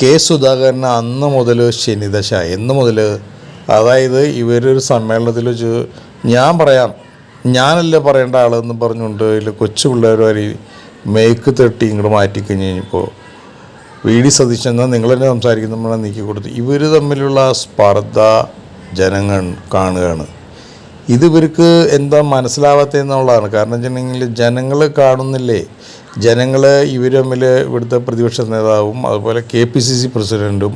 K Sudhakaran അന്ന് മുതൽ ശനിദശ. എന്ന് മുതൽ അതായത് ഇവരൊരു സമ്മേളനത്തിൽ വെച്ച് ഞാൻ പറയാം ഞാനല്ലേ പറയേണ്ട ആളെന്ന് പറഞ്ഞുകൊണ്ട് ഇതിൽ കൊച്ചു പിള്ളേർ വരെ മേക്ക് തട്ടി ഇങ്ങോട്ട് മാറ്റിക്കഴിഞ്ഞ് കഴിഞ്ഞപ്പോൾ വി ഡി സതീശൻ എന്നാൽ നിങ്ങൾ തന്നെ സംസാരിക്കുന്ന നീക്കി കൊടുത്തു. ഇവർ തമ്മിലുള്ള സ്പർദ്ധ ജനങ്ങൾ കാണുകയാണ്. ഇത് ഇവർക്ക് എന്താ മനസ്സിലാവാത്തതെന്നുള്ളതാണ് കാരണം വെച്ചിട്ടുണ്ടെങ്കിൽ ജനങ്ങൾ കാണുന്നില്ലേ? ജനങ്ങൾ ഇവർ തമ്മിൽ ഇവിടുത്തെ പ്രതിപക്ഷ നേതാവും അതുപോലെ കെ പി സി സി പ്രസിഡന്റും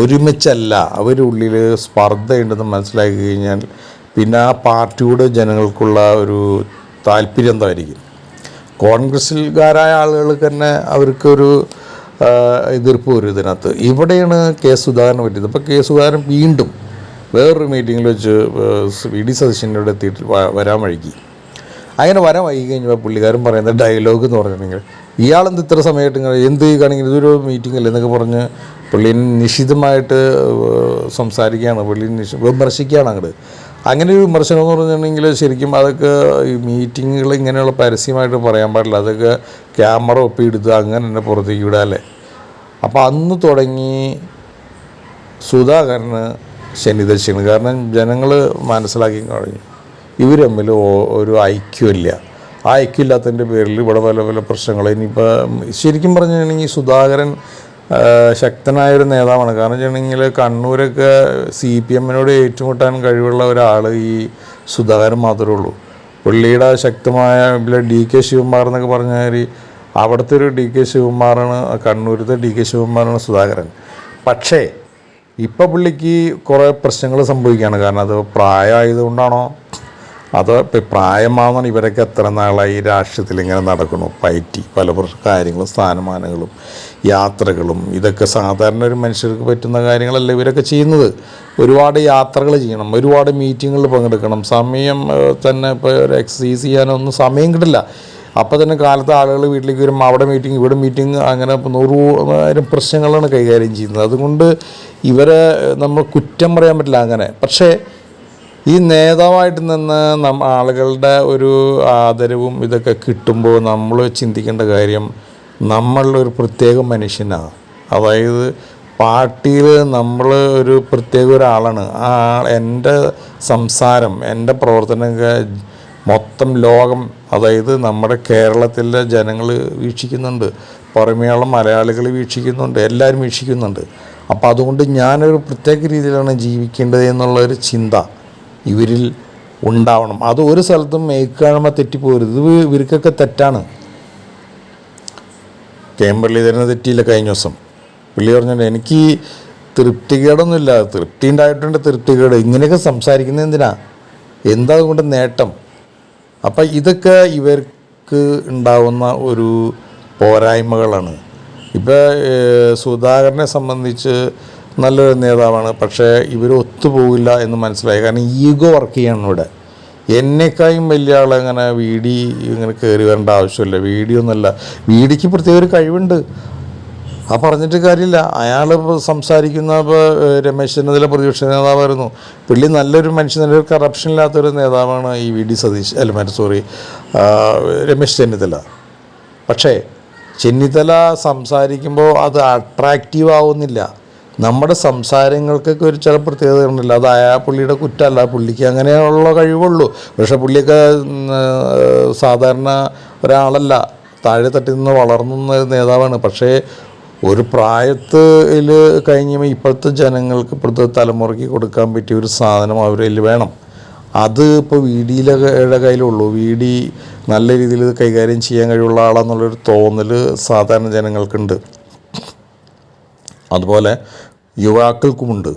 ഒരുമിച്ചല്ല അവരുള്ളിൽ സ്പർദ്ധയുണ്ടെന്ന് മനസ്സിലാക്കി കഴിഞ്ഞാൽ പിന്നെ ആ പാർട്ടിയുടെ ജനങ്ങൾക്കുള്ള ഒരു താല്പര്യം എന്തായിരിക്കും? കോൺഗ്രസ്സിൽകാരായ ആളുകൾ തന്നെ അവർക്കൊരു എതിർപ്പ് വരും ഇതിനകത്ത്. ഇവിടെയാണ് കെ സുധാകരൻ പറ്റിയത്. അപ്പോൾ കെ സുധാകരൻ വീണ്ടും വേറൊരു മീറ്റിങ്ങിൽ വെച്ച് വി ഡി സതീശന്റെ ഇവിടെ എത്തിയിട്ട് വരാൻ വഴുകി. അങ്ങനെ വരാൻ വൈകി കഴിഞ്ഞപ്പോൾ പുള്ളിക്കാരൻ പറയുന്ന ഡയലോഗ് എന്ന് പറഞ്ഞിട്ടുണ്ടെങ്കിൽ ഇയാളെന്ത് ഇത്ര സമയമായിട്ട് എന്ത് ചെയ്യുകയാണെങ്കിൽ ഇതൊരു മീറ്റിംഗ് അല്ലേ? എന്നൊക്കെ പറഞ്ഞ് പുള്ളി നിശിതമായിട്ട് സംസാരിക്കുകയാണ്. പുള്ളി നിശ വിമർശിക്കുകയാണ് അങ്ങോട്ട് അങ്ങനെ ഒരു വിമർശനം എന്ന് പറഞ്ഞിട്ടുണ്ടെങ്കിൽ ശരിക്കും അതൊക്കെ ഈ മീറ്റിങ്ങുകൾ ഇങ്ങനെയുള്ള പരസ്യമായിട്ട് പറയാൻ പാടില്ല. അതൊക്കെ ക്യാമറ ഒപ്പിയെടുത്ത് അങ്ങനെ തന്നെ പുറത്തേക്ക് വിടാല്ലേ അപ്പോൾ അന്ന് തുടങ്ങി സുധാകരന് ശനിദശയാണ് കാരണം ജനങ്ങൾ മനസ്സിലാക്കി കഴിഞ്ഞു. ഇവർ തമ്മിൽ ഒരു ഐക്യമില്ല ആ ഐക്യമില്ലാത്തതിന്റെ പേരിൽ ഇവിടെ പല പല പ്രശ്നങ്ങൾ. ഇനിയിപ്പോൾ ശരിക്കും പറഞ്ഞു കഴിഞ്ഞാൽ സുധാകരൻ ശക്തനായൊരു നേതാവാണ്. കാരണം വെച്ചിട്ടുണ്ടെങ്കിൽ കണ്ണൂരൊക്കെ സി പി എമ്മിനോട് ഏറ്റുമുട്ടാൻ കഴിവുള്ള ഒരാൾ ഈ സുധാകരൻ മാത്രമേ ഉള്ളൂ. പുള്ളിയുടെ ശക്തമായ ഡി കെ ശിവകുമാർ എന്നൊക്കെ പറഞ്ഞാൽ അവിടുത്തെ ഒരു ഡി കെ ശിവകുമാറാണ് കണ്ണൂരത്തെ ഡി കെ ശിവകുമാറാണ് സുധാകരൻ. പക്ഷേ ഇപ്പം പുള്ളിക്ക് കുറേ പ്രശ്നങ്ങൾ സംഭവിക്കുകയാണ് കാരണം അത് പ്രായമായതുകൊണ്ടാണോ? അത് ഇപ്പം പ്രായമാവുന്ന ഇവരൊക്കെ എത്ര നാളായി രാഷ്ട്രീയത്തിൽ ഇങ്ങനെ നടക്കുന്നു? പയറ്റി പല കാര്യങ്ങളും സ്ഥാനമാനങ്ങളും യാത്രകളും. ഇതൊക്കെ സാധാരണ ഒരു മനുഷ്യർക്ക് പറ്റുന്ന കാര്യങ്ങളല്ല ഇവരൊക്കെ ചെയ്യുന്നത്? ഒരുപാട് യാത്രകൾ ചെയ്യണം. ഒരുപാട് മീറ്റിങ്ങുകളിൽ പങ്കെടുക്കണം. സമയം തന്നെ ഇപ്പോൾ ഒരു എക്സസൈസ് ചെയ്യാനൊന്നും സമയം കിട്ടില്ല. അപ്പോൾ തന്നെ കാലത്ത് ആളുകൾ വീട്ടിലേക്ക് വരും അവിടെ മീറ്റിംഗ് ഇവിടെ മീറ്റിംഗ് അങ്ങനെ നൂറായിരം പ്രശ്നങ്ങളാണ് കൈകാര്യം ചെയ്യുന്നത്. അതുകൊണ്ട് ഇവരെ നമ്മൾ കുറ്റം പറയാൻ പറ്റില്ല അങ്ങനെ. പക്ഷേ ഈ നേതാവായിട്ട് നിന്ന് നം ആളുകളുടെ ഒരു ആദരവും ഇതൊക്കെ കിട്ടുമ്പോൾ നമ്മൾ ചിന്തിക്കേണ്ട കാര്യം നമ്മളൊരു പ്രത്യേക മനുഷ്യനാണ്. അതായത് പാർട്ടിയിൽ നമ്മൾ ഒരു പ്രത്യേക ഒരാളാണ്. ആ എന്റെ സംസാരം എന്റെ പ്രവർത്തനമൊക്കെ മൊത്തം ലോകം അതായത് നമ്മുടെ കേരളത്തിലെ ജനങ്ങൾ വീക്ഷിക്കുന്നുണ്ട്. പുറമേയുള്ള മലയാളികൾ വീക്ഷിക്കുന്നുണ്ട്. എല്ലാവരും വീക്ഷിക്കുന്നുണ്ട്. അപ്പോൾ അതുകൊണ്ട് ഞാനൊരു പ്രത്യേക രീതിയിലാണ് ജീവിക്കേണ്ടത് എന്നുള്ള ഒരു ചിന്ത ഇവരിൽ ഉണ്ടാവണം. അത് ഒരു സ്ഥലത്തും മേക്കാഴ്മ തെറ്റിപ്പോരുത്. ഇത് ഇവർക്കൊക്കെ തെറ്റാണ്. കേമ്പള്ളി തരുന്ന തെറ്റിയില്ല കഴിഞ്ഞ ദിവസം. പുള്ളി പറഞ്ഞിട്ട് എനിക്ക് തൃപ്തികേടൊന്നുമില്ല. തൃപ്തി ഉണ്ടായിട്ടുണ്ട് തൃപ്തികേട്. ഇങ്ങനെയൊക്കെ സംസാരിക്കുന്നത് എന്തിനാ? എന്താ കൊണ്ട് നേട്ടം? അപ്പം ഇതൊക്കെ ഇവർക്ക് ഉണ്ടാവുന്ന ഒരു പോരായ്മകളാണ്. ഇപ്പോൾ സുധാകരനെ സംബന്ധിച്ച് നല്ലൊരു നേതാവാണ്. പക്ഷേ ഇവർ ഒത്തുപോകില്ല എന്ന് മനസ്സിലായി. കാരണം ഈഗോ വർക്ക് ചെയ്യണം ഇവിടെ. എന്നെക്കായും വലിയ ആളങ്ങനെ വീടി ഇങ്ങനെ കയറി വരേണ്ട ആവശ്യമില്ല. വീഡിയൊന്നുമല്ല വീടിക്ക് പ്രത്യേക ഒരു കഴിവുണ്ട്. ആ പറഞ്ഞിട്ട് കാര്യമില്ല. അയാൾ സംസാരിക്കുന്ന ഇപ്പോൾ രമേശ് ചെന്നിത്തല പ്രതിപക്ഷ നേതാവായിരുന്നു. പുള്ളി നല്ലൊരു മനുഷ്യൻ നല്ലൊരു കറപ്ഷൻ ഇല്ലാത്തൊരു നേതാവാണ് ഈ വി ഡി സതീഷ് അല്ല മറ്റേ സോറി രമേശ് ചെന്നിത്തല. പക്ഷേ ചെന്നിത്തല സംസാരിക്കുമ്പോൾ അത് അട്രാക്റ്റീവ് ആവുന്നില്ല. നമ്മുടെ സംസാരങ്ങൾക്കൊക്കെ ഒരു ചില പ്രത്യേകത ഉണ്ടല്ലോ. അത് ആ പുള്ളിയുടെ കുറ്റമല്ല. പുള്ളിക്ക് അങ്ങനെയുള്ള കഴിവുള്ളൂ. പക്ഷെ പുള്ളിയൊക്കെ സാധാരണ ഒരാളല്ല. താഴെ തട്ടിൽ നിന്ന് വളർന്നുന്ന ഒരു നേതാവാണ്. പക്ഷേ ഒരു പ്രായത്തിൽ കഴിഞ്ഞ ഇപ്പോഴത്തെ ജനങ്ങൾക്ക് ഇപ്പോഴത്തെ തലമുറയ്ക്ക് കൊടുക്കാൻ പറ്റിയ ഒരു സാധനം അവരിൽ വേണം. അത് ഇപ്പോൾ വി ഡിയിലെ കയ്യിലുള്ളൂ. വി ഡി നല്ല രീതിയിൽ കൈകാര്യം ചെയ്യാൻ കഴിവുള്ള ആളാന്നുള്ളൊരു തോന്നൽ സാധാരണ ജനങ്ങൾക്കുണ്ട്. അതുപോലെ യുവാക്കൾക്കുമുണ്ട്.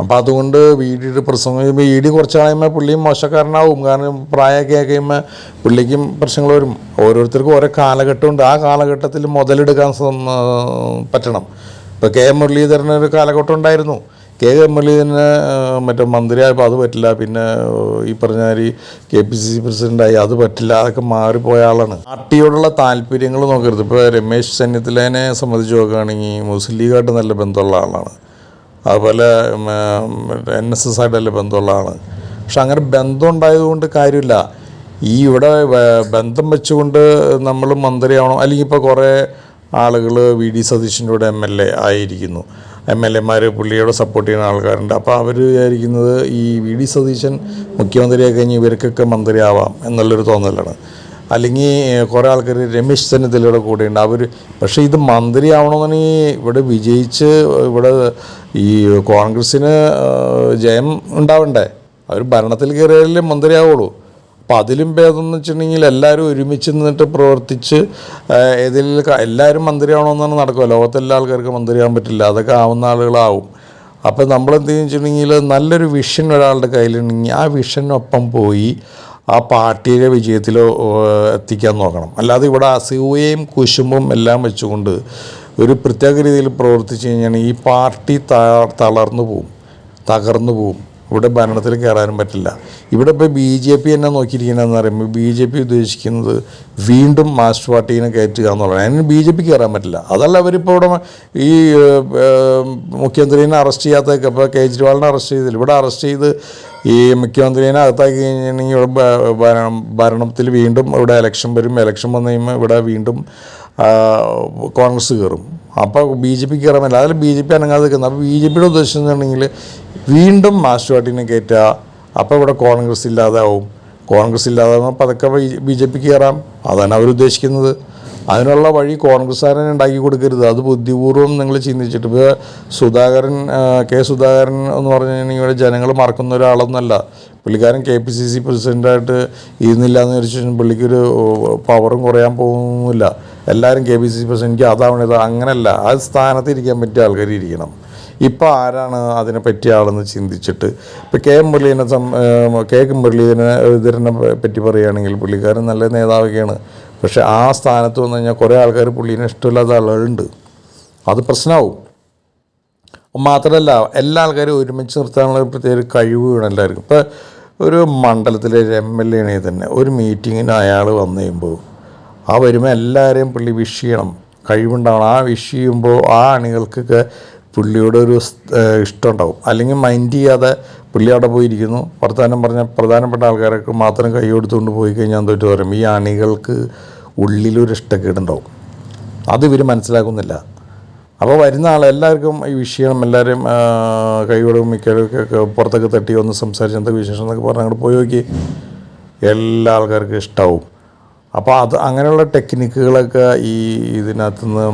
അപ്പോൾ അതുകൊണ്ട് വി ഡിയുടെ പ്രസംഗം വി ഡി കുറച്ച് പുള്ളിയും മോശക്കാരനാവും. കാരണം പ്രായമൊക്കെ ആയി കഴിയുമ്പോൾ പുള്ളിക്കും പ്രശ്നങ്ങൾ വരും. ഓരോരുത്തർക്കും ഓരോ കാലഘട്ടമുണ്ട്. ആ കാലഘട്ടത്തിൽ മുതലെടുക്കാൻ പറ്റണം. ഇപ്പോൾ കെ എം മുരളീധരനൊരു കാലഘട്ടം ഉണ്ടായിരുന്നു. കെ എം മുരളീധരന് മറ്റേ മന്ത്രിയായപ്പോൾ അത് പറ്റില്ല. പിന്നെ ഈ പറഞ്ഞ മാതിരി കെ പി സി സി പ്രസിഡന്റായി അത് പറ്റില്ല. അതൊക്കെ മാറിപ്പോയ ആളാണ്. പാർട്ടിയോടുള്ള താല്പര്യങ്ങൾ നോക്കരുത്. ഇപ്പോൾ രമേശ് ചെന്നിത്തലേനെ സംബന്ധിച്ച് നോക്കുകയാണെങ്കിൽ മുസ്ലിം ലീഗായിട്ട് നല്ല ബന്ധമുള്ള ആളാണ്. അതുപോലെ എൻ എസ് എസ് ആയിട്ട് നല്ല ബന്ധമുള്ള ആളാണ്. പക്ഷെ അങ്ങനെ ബന്ധം ഉണ്ടായതുകൊണ്ട് കാര്യമില്ല. ഈ ഇവിടെ ബന്ധം വെച്ചുകൊണ്ട് നമ്മൾ മന്ത്രിയാവണം. അല്ലെങ്കിൽ ഇപ്പോൾ കുറേ ആളുകൾ വി ഡി സതീശന്റെ കൂടെ എം എൽ എ ആയിരിക്കുന്നു. എം എൽ എമാർ പുള്ളിയോട് സപ്പോർട്ട് ചെയ്യുന്ന ആൾക്കാരുണ്ട്. അപ്പോൾ അവർ വിചാരിക്കുന്നത് ഈ വി ഡി സതീശൻ മുഖ്യമന്ത്രിയായി കഴിഞ്ഞ് ഇവർക്കൊക്കെ മന്ത്രിയാവാം എന്നുള്ളൊരു തോന്നലാണ്. അല്ലെങ്കിൽ കുറേ ആൾക്കാർ രമേശ് ചെന്നിത്തലയുടെ കൂടെയുണ്ട് അവർ പക്ഷേ ഇത് മന്ത്രിയാവണമെന്നുണ്ടെങ്കിൽ ഇവിടെ വിജയിച്ച് ഇവിടെ ഈ കോൺഗ്രസ്സിന് ജയം ഉണ്ടാവണ്ടേ? അവർ ഭരണത്തിൽ കയറിയാലേ മന്ത്രിയാവുള്ളൂ. അപ്പം അതിലും ഭേദം എന്ന് വെച്ചിട്ടുണ്ടെങ്കിൽ എല്ലാവരും ഒരുമിച്ച് നിന്നിട്ട് പ്രവർത്തിച്ച് ഏതെങ്കിലും എല്ലാവരും മന്ത്രിയാവണമെന്നാണ് നടക്കുക. ലോകത്തെല്ലാ ആൾക്കാർക്കും മന്ത്രിയാവാൻ പറ്റില്ല. അതൊക്കെ ആവുന്ന ആളുകളാവും. അപ്പോൾ നമ്മൾ എന്ത് വെച്ചിട്ടുണ്ടെങ്കിൽ നല്ലൊരു വിഷൻ ഒരാളുടെ കയ്യിലുണ്ടെങ്കിൽ ആ വിഷനൊപ്പം പോയി ആ പാർട്ടിയുടെ വിജയത്തിൽ എത്തിക്കാൻ നോക്കണം. അല്ലാതെ ഇവിടെ അസൂയയും കുശുമ്പും എല്ലാം വെച്ചുകൊണ്ട് ഒരു പ്രത്യേക രീതിയിൽ പ്രവർത്തിച്ചു കഴിഞ്ഞാൽ ഈ പാർട്ടി തളർന്നു പോവും. തകർന്നു പോവും. ഇവിടെ ഭരണത്തിൽ കയറാനും പറ്റില്ല. ഇവിടെ ഇപ്പോൾ ബി ജെ പി എന്നെ നോക്കിയിരിക്കുന്നതെന്ന് പറയുമ്പോൾ ബി ജെ പി ഉദ്ദേശിക്കുന്നത് വീണ്ടും മാസ്റ്റർ പാർട്ടീനെ കയറ്റുക എന്നുള്ളത് അതിന് ബി ജെ പി കയറാൻ പറ്റില്ല. അതല്ല അവരിപ്പോൾ ഇവിടെ ഈ മുഖ്യമന്ത്രിനെ അറസ്റ്റ് ചെയ്യാത്തൊക്കെ ഇപ്പോൾ കേജ്രിവാളിനെ അറസ്റ്റ് ചെയ്തില്ല. ഇവിടെ അറസ്റ്റ് ചെയ്ത് ഈ മുഖ്യമന്ത്രിനെ അകത്താക്കി കഴിഞ്ഞിട്ടുണ്ടെങ്കിൽ ഇവിടെ ഭരണം ഭരണത്തിൽ വീണ്ടും ഇവിടെ ഇലക്ഷൻ വരും. ഇലക്ഷൻ വന്നു കഴിയുമ്പോൾ ഇവിടെ വീണ്ടും കോൺഗ്രസ് കയറും. അപ്പോൾ ബി ജെ പി കയറാൻ പറ്റില്ല. അതിൽ ബി ജെ പി അനങ്ങാതെ നിൽക്കുന്നത്. അപ്പോൾ ബി ജെ പിയുടെ ഉദ്ദേശം എന്നുണ്ടെങ്കിൽ വീണ്ടും മാസ്റ്റർ പാർട്ടീനെ കയറ്റുക അപ്പോൾ ഇവിടെ കോൺഗ്രസ് ഇല്ലാതാവും. കോൺഗ്രസ് ഇല്ലാതാവുമ്പോൾ പതുക്കെ ബി ജെ പിക്ക് കയറാം അതാണ് അവരുദ്ദേശിക്കുന്നത്. അതിനുള്ള വഴി കോൺഗ്രസ്സുകാരൻ ഉണ്ടാക്കി കൊടുക്കരുത്. അത് ബുദ്ധിപൂർവം നിങ്ങൾ ചിന്തിച്ചിട്ട് ഇപ്പോൾ സുധാകരൻ കെ സുധാകരൻ എന്ന് പറഞ്ഞു കഴിഞ്ഞാൽ ഇവിടെ ജനങ്ങൾ മറക്കുന്ന ഒരാളൊന്നല്ല. പുള്ളിക്കാരൻ കെ പി സി സി പ്രസിഡന്റായിട്ട് ഇരുന്നില്ല എന്ന് വിചാരിച്ചു പുള്ളിക്കൊരു പവറും കുറയാൻ പോകുന്നില്ല. എല്ലാവരും K P C C president അതാവണം അങ്ങനെയല്ല ആ സ്ഥാനത്ത് ഇരിക്കാൻ പറ്റിയ ആൾക്കാർ ഇരിക്കണം ഇപ്പോൾ ആരാണ് അതിനെ പറ്റിയ ആളെന്ന് ചിന്തിച്ചിട്ട്? ഇപ്പോൾ കെ എം മുരളീനെ സം കെ എം മുരളീധരനെ പറ്റി പറയുകയാണെങ്കിൽ പുള്ളിക്കാരൻ നല്ല നേതാവൊക്കെയാണ്. പക്ഷേ ആ സ്ഥാനത്ത് വന്നു കഴിഞ്ഞാൽ കുറേ ആൾക്കാർ പുള്ളീനെ ഇഷ്ടമില്ലാത്ത ആളുകളുണ്ട്. അത് പ്രശ്നമാവും മാത്രമല്ല എല്ലാ ആൾക്കാരും ഒരുമിച്ച് നിർത്താനുള്ള പ്രത്യേക കഴിവ് വേണം എല്ലാവർക്കും. ഇപ്പോൾ ഒരു മണ്ഡലത്തിലെ എം എൽ എ തന്നെ ഒരു മീറ്റിങ്ങിന് അയാൾ വന്നു കഴിയുമ്പോൾ ആ വരുമ്പോൾ എല്ലാവരെയും പുള്ളി വിഷ് ചെയ്യണം. കഴിവുണ്ടാവണം. ആ വിഷ് ചെയ്യുമ്പോൾ ആ അണികൾക്കൊക്കെ പുള്ളിയോട് ഒരു ഇഷ്ടം ഉണ്ടാവും അല്ലെങ്കിൽ മൈൻഡ് ചെയ്യാതെ പുള്ളി അവിടെ പോയിരിക്കുന്നു. വർത്തമാനം പറഞ്ഞ പ്രധാനപ്പെട്ട ആൾക്കാരൊക്കെ മാത്രം കൈ കൊടുത്തുകൊണ്ട് പോയി കഴിഞ്ഞാൽ എന്തോട്ട് പറയും ഈ അണികൾക്ക് ഉള്ളിലൊരു ഇഷ്ടക്കേടുണ്ടാവും. അത് ഇവർ മനസ്സിലാക്കുന്നില്ല. അപ്പോൾ വരുന്ന ആൾ എല്ലാവർക്കും ഈ വിഷയം എല്ലാവരും കൈയോടും മിക്കവരൊക്കെ പുറത്തൊക്കെ തട്ടി ഒന്ന് സംസാരിച്ച് എന്തൊക്കെ വിശേഷം എന്നൊക്കെ പറഞ്ഞ് അങ്ങോട്ട് പോയി നോക്കി. എല്ലാ ആൾക്കാർക്കും ഇഷ്ടാവും. അപ്പോൾ അത് അങ്ങനെയുള്ള ടെക്നിക്കുകളൊക്കെ ഈ ഇതിനകത്ത് നിന്ന്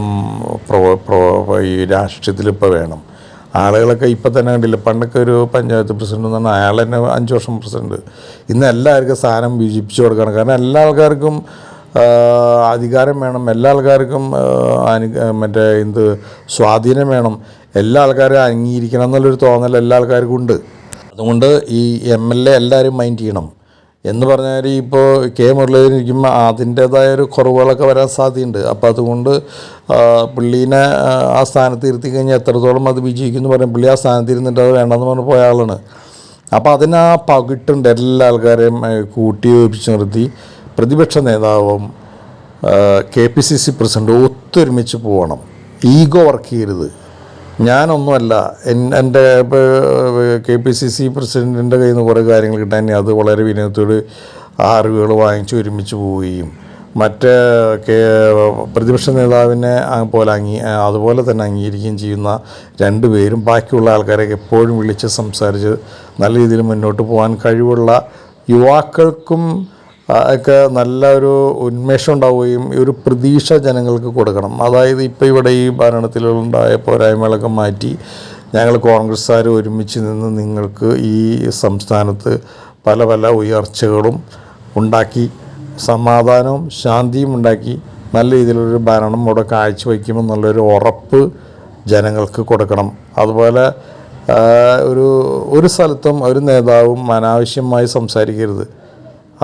ഈ രാഷ്ട്രീയത്തിൽ ഇപ്പോൾ വേണം. ആളുകളൊക്കെ ഇപ്പം തന്നെ കണ്ടില്ല പണ്ടൊക്കെ ഒരു പഞ്ചായത്ത് പ്രസിഡന്റ് എന്ന് പറഞ്ഞാൽ അയാൾ തന്നെ അഞ്ച് വർഷം പ്രസിഡന്റ്. ഇന്ന് എല്ലാവർക്കും സ്ഥാനം വിജയിപ്പിച്ചു കൊടുക്കണം. കാരണം എല്ലാ ആൾക്കാർക്കും അധികാരം വേണം. എല്ലാ ആൾക്കാർക്കും അനു മറ്റേ എന്ത് സ്വാധീനം വേണം. എല്ലാ ആൾക്കാരും അംഗീകരിക്കണം എന്നുള്ളൊരു തോന്നൽ എല്ലാ ആൾക്കാർക്കും ഉണ്ട്. അതുകൊണ്ട് ഈ എം എൽ എ എല്ലാവരും മൈൻഡ് ചെയ്യണം. എന്ന് പറഞ്ഞാൽ ഇപ്പോൾ കെ മുരളീധരൻ ഇരിക്കുമ്പോൾ അതിന്റേതായ ഒരു കുറവുകളൊക്കെ വരാൻ സാധ്യതയുണ്ട്. അപ്പോൾ അതുകൊണ്ട് പുള്ളീനെ ആ, സ്ഥാനത്ത് ഇരുത്തി കഴിഞ്ഞാൽ എത്രത്തോളം അത് വിജയിക്കുമെന്ന് പറയും പുള്ളി ആ സ്ഥാനത്ത് ഇരുന്നിട്ട് അത് വേണ്ടെന്ന് പറഞ്ഞ് പോയ ആളാണ്. അപ്പോൾ അതിന് ആ പകിട്ടുണ്ട് എല്ലാ ആൾക്കാരെയും കൂട്ടി യോജിപ്പിച്ച് നിർത്തി. പ്രതിപക്ഷ നേതാവും കെ പി സി സി പ്രസിഡന്റും ഒത്തൊരുമിച്ച് പോകണം. ഈഗോ വർക്ക് ചെയ്യരുത്. ഞാനൊന്നുമല്ല. എൻ- എന്റെ കെ പി സി സി പ്രസിഡന്റിന്റെ കയ്യിൽ നിന്ന് കുറേ കാര്യങ്ങൾ കിട്ടാൻ അത് വളരെ വിനയത്തോട് ആ അറിവുകൾ വാങ്ങിച്ച് ഒരുമിച്ച് പോവുകയും മറ്റ് പ്രതിപക്ഷ നേതാവിനെ പോലെ അംഗീ അതുപോലെ തന്നെ അംഗീകരിക്കുകയും ചെയ്യുന്ന രണ്ട് പേരും ബാക്കിയുള്ള ആൾക്കാരെയൊക്കെ എപ്പോഴും വിളിച്ച് സംസാരിച്ച് നല്ല രീതിയിൽ മുന്നോട്ട് പോകാൻ കഴിവുള്ള യുവാക്കൾക്കും ഒക്കെ നല്ല ഒരു ഉന്മേഷം ഉണ്ടാവുകയും ഒരു പ്രതീക്ഷ ജനങ്ങൾക്ക് കൊടുക്കണം. അതായത് ഇപ്പോൾ ഇവിടെ ഈ ഭരണത്തിലുണ്ടായ പോരായ്മകളൊക്കെ മാറ്റി ഞങ്ങൾ കോൺഗ്രസ്സുകാർ ഒരുമിച്ച് നിന്ന് നിങ്ങൾക്ക് ഈ സംസ്ഥാനത്ത് പല പല ഉയർച്ചകളും ഉണ്ടാക്കി സമാധാനവും ശാന്തിയും ഉണ്ടാക്കി നല്ല രീതിയിലൊരു ഭരണം ഇവിടെ കാഴ്ചവെക്കുമെന്നുള്ളൊരു ഉറപ്പ് ജനങ്ങൾക്ക് കൊടുക്കണം. അതുപോലെ ഒരു ഒരു സ്ഥലത്തും ഒരു നേതാവും അനാവശ്യമായി സംസാരിക്കരുത്.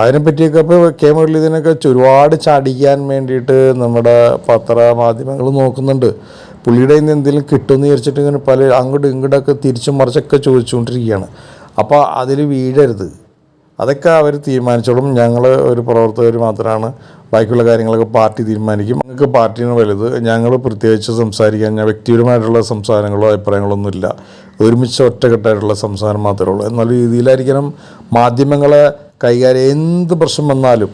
അതിനെപ്പറ്റിയൊക്കെ ഇപ്പോൾ കെ മുരളീധരനൊക്കെ ഒരുപാട് ചടിക്കാൻ വേണ്ടിയിട്ട് നമ്മുടെ പത്രമാധ്യമങ്ങൾ നോക്കുന്നുണ്ട്. പുള്ളിയുടെ ഇന്ന് എന്തെങ്കിലും കിട്ടുമെന്ന് വിചാരിച്ചിട്ട് ഇങ്ങനെ പല അങ്ങോട്ടും ഇങ്ങോട്ടൊക്കെ തിരിച്ചും മറിച്ചൊക്കെ ചോദിച്ചുകൊണ്ടിരിക്കുകയാണ്. അപ്പോൾ അതിൽ വീഴരുത്. അതൊക്കെ അവർ തീരുമാനിച്ചോളും. ഞങ്ങൾ ഒരു പ്രവർത്തകർ മാത്രമാണ് ബാക്കിയുള്ള കാര്യങ്ങളൊക്കെ പാർട്ടി തീരുമാനിക്കും. ഞങ്ങൾക്ക് പാർട്ടിയാണ് വലുത്. ഞങ്ങൾ പ്രത്യേകിച്ച് സംസാരിക്കാൻ ഞാൻ വ്യക്തിപരമായിട്ടുള്ള സംസാരങ്ങളോ അഭിപ്രായങ്ങളോ ഒന്നുമില്ല ഒരുമിച്ച് ഒറ്റക്കെട്ടായിട്ടുള്ള സംസാരം മാത്രമേ ഉള്ളൂ. എന്നുള്ള രീതിയിലായിരിക്കണം മാധ്യമങ്ങളെ കൈകാര്യം എന്ത് പ്രശ്നം വന്നാലും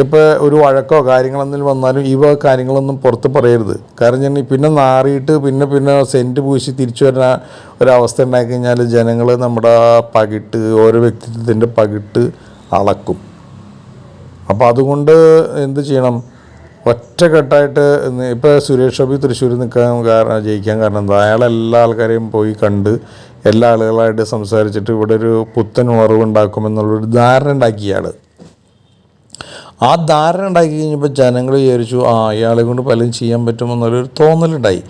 ഇപ്പോൾ ഒരു വഴക്കോ കാര്യങ്ങളെന്തെങ്കിലും വന്നാലും ഈ വക കാര്യങ്ങളൊന്നും പുറത്ത് പറയരുത്. കാരണം ഞാൻ പിന്നെ നാറിയിട്ട് പിന്നെ പിന്നെ സെന്റ് പൂശി തിരിച്ചു വരുന്ന ഒരവസ്ഥ ഉണ്ടായി കഴിഞ്ഞാൽ ജനങ്ങൾ നമ്മുടെ പകിട്ട് ഓരോ വ്യക്തിത്വത്തിന്റെ പകിട്ട് അളക്കും. അപ്പോൾ അതുകൊണ്ട് എന്ത് ചെയ്യണം? ഒറ്റക്കെട്ടായിട്ട് ഇപ്പോൾ സുരേഷ് ഗോപി തൃശ്ശൂർ നിൽക്കാൻ കാരണം ജയിക്കാൻ കാരണം എന്താ? അയാൾ എല്ലാ ആൾക്കാരെയും പോയി കണ്ട് എല്ലാ ആളുകളായിട്ട് സംസാരിച്ചിട്ട് ഇവിടെ ഒരു പുത്തൻ ഉണർവുണ്ടാക്കുമെന്നുള്ളൊരു ധാരണ ഉണ്ടാക്കിയാണ്. ആ ധാരണ ഉണ്ടാക്കി കഴിഞ്ഞപ്പോൾ ജനങ്ങൾ വിചാരിച്ചു ആ ഇയാളെ കൊണ്ട് പലതും ചെയ്യാൻ പറ്റുമെന്നുള്ളൊരു തോന്നലുണ്ടായി.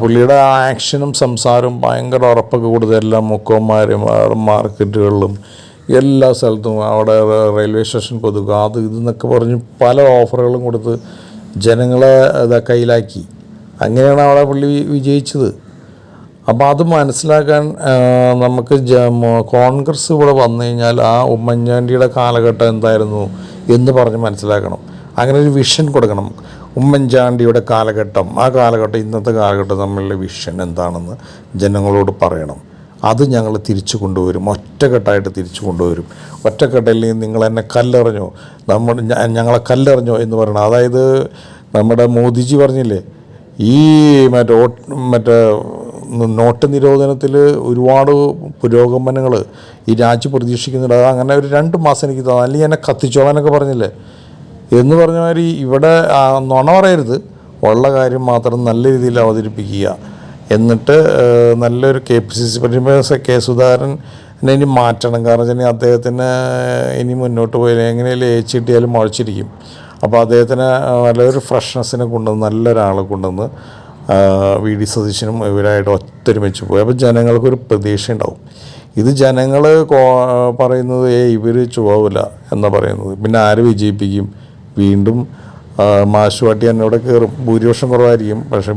പുള്ളിയുടെ ആ ആക്ഷനും സംസാരവും ഭയങ്കര ഉറപ്പൊക്കെ കൊടുത്ത എല്ലാ മുക്കോന്മാരും മാർക്കറ്റുകളിലും എല്ലാ സ്ഥലത്തും അവിടെ റെയിൽവേ സ്റ്റേഷൻ കൊതുക്കുക അത് ഇതെന്നൊക്കെ പറഞ്ഞ് പല ഓഫറുകളും കൊടുത്ത് ജനങ്ങളെ കയ്യിലാക്കി. അങ്ങനെയാണ് അവിടെ പുള്ളി വിജയിച്ചത്. അപ്പോൾ അത് മനസ്സിലാക്കാൻ നമുക്ക് കോൺഗ്രസ് ഇവിടെ വന്നു കഴിഞ്ഞാൽ ആ ഉമ്മൻചാണ്ടിയുടെ കാലഘട്ടം എന്തായിരുന്നു എന്ന് പറഞ്ഞ് മനസ്സിലാക്കണം. അങ്ങനെ ഒരു വിഷൻ കൊടുക്കണം. ഉമ്മൻചാണ്ടിയുടെ കാലഘട്ടം ആ കാലഘട്ടം ഇന്നത്തെ കാലഘട്ടം തമ്മിലുള്ള വിഷൻ എന്താണെന്ന് ജനങ്ങളോട് പറയണം. അത് ഞങ്ങൾ തിരിച്ചു കൊണ്ടുവരും ഒറ്റക്കെട്ടായിട്ട് തിരിച്ചു കൊണ്ടുവരും. ഒറ്റക്കെട്ടയിൽ നിങ്ങൾ എന്നെ കല്ലെറിഞ്ഞോ? നമ്മൾ ഞങ്ങളെ കല്ലെറിഞ്ഞോ എന്ന് പറയണം. അതായത് നമ്മുടെ മോദിജി പറഞ്ഞില്ലേ ഈ മറ്റേ മറ്റേ നോട്ട് നിരോധനത്തിൽ ഒരുപാട് പുരോഗമനങ്ങൾ ഈ രാജ്യം പ്രതീക്ഷിക്കുന്നുണ്ട്. അത് അങ്ങനെ ഒരു രണ്ട് മാസം എനിക്ക് തോന്നുന്നു. അല്ലെങ്കിൽ എന്നെ കത്തിച്ചോളാനൊക്കെ പറഞ്ഞില്ലേ? എന്ന് പറഞ്ഞ മാതിരി ഇവിടെ നുണ പറയരുത്. ഉള്ള കാര്യം മാത്രം നല്ല രീതിയിൽ അവതരിപ്പിക്കുക. എന്നിട്ട് നല്ലൊരു K P C C president K Sudhakaran ഇനി മാറ്റണം. കാരണം വെച്ചാൽ അദ്ദേഹത്തിന് ഇനി മുന്നോട്ട് പോയി എങ്ങനെയല്ലേ ഏച്ച് കിട്ടിയാലും മുഴച്ചിരിക്കും അപ്പോൾ അദ്ദേഹത്തിന് നല്ലൊരു ഫ്രഷ്നെസ്സിനെ കൊണ്ടുവന്ന് നല്ലൊരാളെ കൊണ്ടുവന്ന് വി ഡി സതീശനും ഇവരായിട്ട് ഒത്തൊരുമിച്ച് പോയി. അപ്പോൾ ജനങ്ങൾക്കൊരു പ്രതീക്ഷ ഉണ്ടാവും ഇത് ജനങ്ങൾ പറയുന്നത് ഏ ഇവർ ചുവാവില്ല എന്നാ പറയുന്നത്. പിന്നെ ആര് വിജയിപ്പിക്കും? വീണ്ടും മാശുവാട്ടി ഇവിടെ കയറും. ഭൂരിപക്ഷം കുറവായിരിക്കും. പക്ഷേ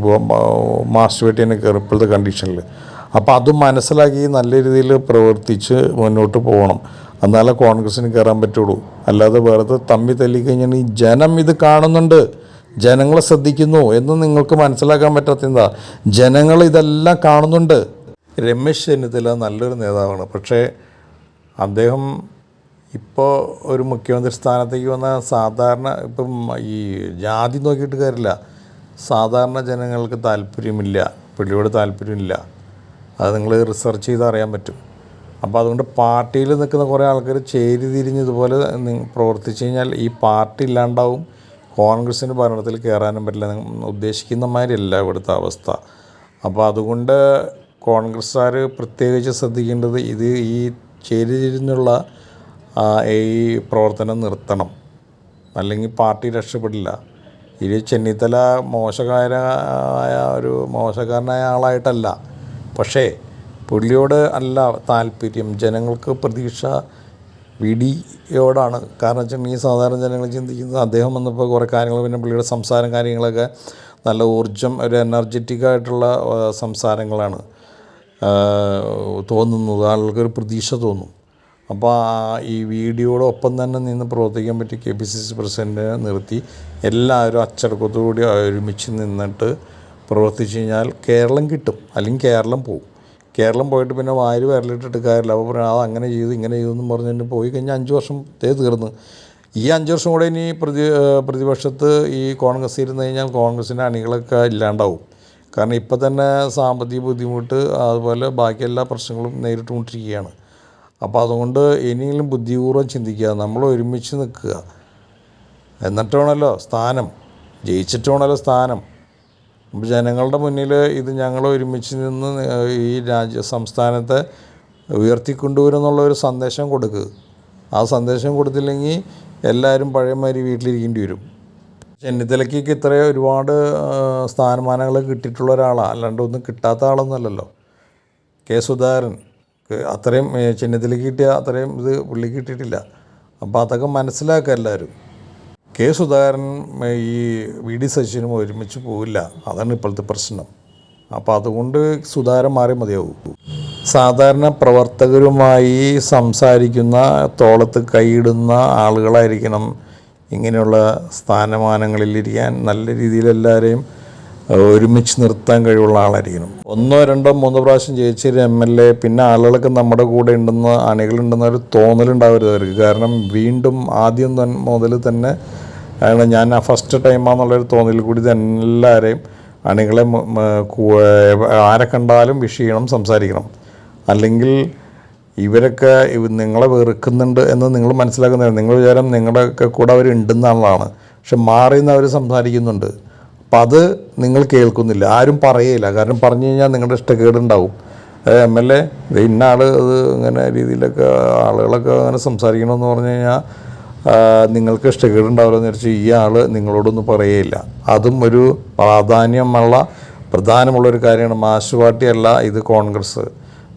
മാശുവാട്ടി തന്നെ കയറും ഇപ്പോഴത്തെ കണ്ടീഷനിൽ അപ്പോൾ അത് മനസ്സിലാക്കി നല്ല രീതിയിൽ പ്രവർത്തിച്ച് മുന്നോട്ട് പോകണം. എന്നാലേ കോൺഗ്രസ്സിന് കയറാൻ പറ്റുള്ളൂ. അല്ലാതെ വെറുതെ തമ്മി തല്ലിക്കഴിഞ്ഞാൽ ഈ ജനം ഇത് കാണുന്നുണ്ട്. ജനങ്ങൾ ശ്രദ്ധിക്കുന്നു എന്ന് നിങ്ങൾക്ക് മനസ്സിലാക്കാൻ പറ്റാത്ത എന്താ ജനങ്ങൾ ഇതെല്ലാം കാണുന്നുണ്ട്. രമേശ് ചെന്നിത്തല നല്ലൊരു നേതാവാണ്. പക്ഷേ അദ്ദേഹം ഇപ്പോൾ ഒരു മുഖ്യമന്ത്രി സ്ഥാനത്തേക്ക് വന്ന സാധാരണ ഇപ്പം ഈ ജാതി നോക്കിയിട്ട് കാര്യമില്ല. സാധാരണ ജനങ്ങൾക്ക് താല്പര്യമില്ല. പുള്ളിയോട് താല്പര്യമില്ല. അത് നിങ്ങൾ റിസർച്ച് ചെയ്ത് അറിയാൻ പറ്റും. അപ്പോൾ അതുകൊണ്ട് പാർട്ടിയിൽ നിൽക്കുന്ന കുറേ ആൾക്കാർ ചേരി തിരിഞ്ഞ് ഇതുപോലെ നി- പ്രവർത്തിച്ച് കഴിഞ്ഞാൽ ഈ പാർട്ടി ഇല്ലാണ്ടാവും. കോൺഗ്രസിന് ഭരണത്തിൽ കയറാനും പറ്റില്ല ഉദ്ദേശിക്കുന്ന മാതിരിയല്ല ഇവിടുത്തെ അവസ്ഥ. അപ്പോൾ അതുകൊണ്ട് കോൺഗ്രസ്സുകാർ പ്രത്യേകിച്ച് ശ്രദ്ധിക്കേണ്ടത് ഇത് ഈ ചേരിതിരിഞ്ഞുള്ള ഈ പ്രവർത്തനം നിർത്തണം. അല്ലെങ്കിൽ പാർട്ടി രക്ഷപ്പെടില്ല. ഇത് ചെന്നിത്തല മോശകാരായ ഒരു മോശക്കാരനായ ആളായിട്ടല്ല. പക്ഷേ പുള്ളിയോട് അല്ല താല്പര്യം. ജനങ്ങൾക്ക് പ്രതീക്ഷ വിഡിയോടാണ്. കാരണം വെച്ചാൽ ഈ സാധാരണ ജനങ്ങൾ ചിന്തിക്കുന്നത് അദ്ദേഹം വന്നപ്പോൾ കുറേ കാര്യങ്ങൾ പിന്നെ പുള്ളിയുടെ സംസാരം കാര്യങ്ങളൊക്കെ നല്ല ഊർജം ഒരു എനർജറ്റിക് ആയിട്ടുള്ള സംസാരങ്ങളാണ് തോന്നുന്നത്. ആളുകൾക്കൊരു പ്രതീക്ഷ തോന്നും. അപ്പോൾ ഈ വീഡിയോയുടെ ഒപ്പം തന്നെ നിന്ന് പ്രവർത്തിക്കാൻ പറ്റിയ കെ പി സി സി പ്രസിഡന്റിനെ നിർത്തി എല്ലാവരും അച്ചടക്കത്തോടുകൂടി ഒരുമിച്ച് നിന്നിട്ട് പ്രവർത്തിച്ചു കഴിഞ്ഞാൽ കേരളം കിട്ടും. അല്ലെങ്കിൽ കേരളം പോകും കേരളം പോയിട്ട് പിന്നെ വാരി വരലിട്ടിട്ട് കാര്യമില്ല അപ്പോൾ പറയാം അത് അങ്ങനെ ചെയ്തു ഇങ്ങനെ ചെയ്തെന്ന് പറഞ്ഞിട്ട് പോയി കഴിഞ്ഞാൽ അഞ്ച് വർഷം തേ തീർന്ന്. ഈ അഞ്ച് വർഷം കൂടെ ഇനി പ്രതി പ്രതിപക്ഷത്ത് ഈ കോൺഗ്രസ് ഇരുന്ന് കഴിഞ്ഞാൽ കോൺഗ്രസിന്റെ അണികളൊക്കെ ഇല്ലാണ്ടാവും. കാരണം ഇപ്പം തന്നെ സാമ്പത്തിക ബുദ്ധിമുട്ട് അതുപോലെ ബാക്കി എല്ലാ പ്രശ്നങ്ങളും നേരിട്ടുകൊണ്ടിരിക്കുകയാണ്. അപ്പോൾ അതുകൊണ്ട് ഇനിയെങ്കിലും ബുദ്ധിപൂർവം ചിന്തിക്കുക നമ്മൾ ഒരുമിച്ച് നിൽക്കുക. എന്നിട്ട് വേണമല്ലോ സ്ഥാനം. ജയിച്ചിട്ട് വേണമല്ലോ സ്ഥാനം. ജനങ്ങളുടെ മുന്നിൽ ഇത് ഞങ്ങൾ ഒരുമിച്ച് നിന്ന് ഈ രാജ്യ സംസ്ഥാനത്തെ ഉയർത്തിക്കൊണ്ടുവരുമെന്നുള്ള ഒരു സന്ദേശം കൊടുക്കുക ആ സന്ദേശം കൊടുത്തില്ലെങ്കിൽ എല്ലാവരും പഴയമാതിരി വീട്ടിലിരിക്കേണ്ടി വരും. ചെന്നിത്തലയ്ക്ക് ഇത്രയും ഒരുപാട് സ്ഥാനമാനങ്ങൾ കിട്ടിയിട്ടുള്ള ഒരാളാണ് അല്ലാണ്ട് ഒന്നും കിട്ടാത്ത ആളൊന്നുമല്ലല്ലോ കെ സുധാകരൻ അത്രയും ചെന്നിത്തലയ്ക്ക് കിട്ടിയ അത്രയും ഇത് പുള്ളി കിട്ടിയിട്ടില്ല. അപ്പോൾ അതൊക്കെ മനസ്സിലാക്കുക എല്ലാവരും. കെ സുധാകരൻ ഈ വി ഡി സച്ചിനും ഒരുമിച്ച് പോവില്ല. അതാണ് ഇപ്പോഴത്തെ പ്രശ്നം. അപ്പോൾ അതുകൊണ്ട് സുധാകരൻ മാറി മതിയാവും. സാധാരണ പ്രവർത്തകരുമായി സംസാരിക്കുന്ന തോളത്ത് കൈയിടുന്ന ആളുകളായിരിക്കണം ഇങ്ങനെയുള്ള സ്ഥാനമാനങ്ങളിലിരിക്കാൻ നല്ല രീതിയിൽ എല്ലാവരെയും ഒരുമിച്ച് നിർത്താൻ കഴിവുള്ള ആളായിരിക്കണം. ഒന്നോ രണ്ടോ മൂന്നോ പ്രാവശ്യം ജയിച്ചൊരു എം എൽ എ പിന്നെ ആളുകളൊക്കെ നമ്മുടെ കൂടെ ഉണ്ടെന്ന് അണികളുണ്ടെന്ന ഒരു തോന്നലുണ്ടാവരുത് അവർക്ക്. കാരണം വീണ്ടും ആദ്യം മുതൽ തന്നെ ആണ് ഞാൻ ആ ഫസ്റ്റ് ടൈമാണെന്നുള്ളൊരു തോന്നൽ കൂടി എല്ലാവരെയും അണികളെ ആരെ കണ്ടാലും വിഷ് ചെയ്യണം സംസാരിക്കണം. അല്ലെങ്കിൽ ഇവരൊക്കെ ഇവ നിങ്ങളെ വെറുക്കുന്നുണ്ട് എന്ന് നിങ്ങൾ മനസ്സിലാക്കുന്നില്ല നിങ്ങൾ വിചാരം നിങ്ങളുടെയൊക്കെ കൂടെ അവർ ഉണ്ടെന്നുള്ളതാണ്. പക്ഷെ മാറി നിന്ന് അവർ സംസാരിക്കുന്നുണ്ട്. അപ്പം അത് നിങ്ങൾ കേൾക്കുന്നില്ല. ആരും പറയില്ല കാരണം പറഞ്ഞു കഴിഞ്ഞാൽ നിങ്ങളുടെ ഇഷ്ടക്കേടുണ്ടാവും. എം എൽ എ ഇന്ന ആൾ അത് ഇങ്ങനെ രീതിയിലൊക്കെ ആളുകളൊക്കെ അങ്ങനെ സംസാരിക്കണമെന്ന് പറഞ്ഞു കഴിഞ്ഞാൽ നിങ്ങൾക്ക് ഇഷ്ടക്കേടുണ്ടാവില്ല എന്ന് വെച്ചാൽ ഈ ആൾ നിങ്ങളോടൊന്നും പറയുകയില്ല അതും ഒരു പ്രാധാന്യമുള്ള പ്രധാനമുള്ളൊരു കാര്യമാണ്. മാർക്സ് പാർട്ടിയല്ല ഇത് കോൺഗ്രസ്.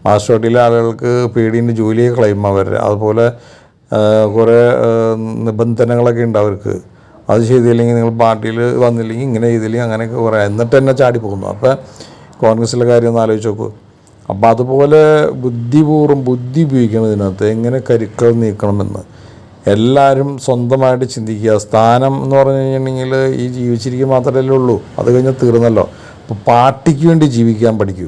മാർക്സ് പാർട്ടിയിലെ ആളുകൾക്ക് പേടിന്റെ ജോലിയെ ക്ലെയിം അവർ. അതുപോലെ കുറേ നിബന്ധനകളൊക്കെ ഉണ്ട് അവർക്ക്. അത് ചെയ്തില്ലെങ്കിൽ നിങ്ങൾ പാർട്ടിയിൽ വന്നില്ലെങ്കിൽ ഇങ്ങനെ ചെയ്തില്ലെങ്കിൽ അങ്ങനെയൊക്കെ കുറേ. എന്നിട്ട് തന്നെ ചാടി പോകുന്നു അപ്പോൾ കോൺഗ്രസിലെ കാര്യം ഒന്ന് ആലോചിച്ച് നോക്കൂ. അപ്പോൾ അതുപോലെ ബുദ്ധിപൂർവം ബുദ്ധി ഉപയോഗിക്കണം ഇതിനകത്ത്. എങ്ങനെ കരുക്കൾ നീക്കണമെന്ന്. എല്ലാവരും സ്വന്തമായിട്ട് ചിന്തിക്കുക. സ്ഥാനം എന്ന് പറഞ്ഞു കഴിഞ്ഞിട്ടുണ്ടെങ്കിൽ ഈ ജീവിച്ചിരിക്കുക മാത്രമല്ലേ ഉള്ളൂ. അത് കഴിഞ്ഞാൽ തീർന്നല്ലോ. അപ്പോൾ പാർട്ടിക്ക് വേണ്ടി ജീവിക്കാൻ പഠിക്കൂ.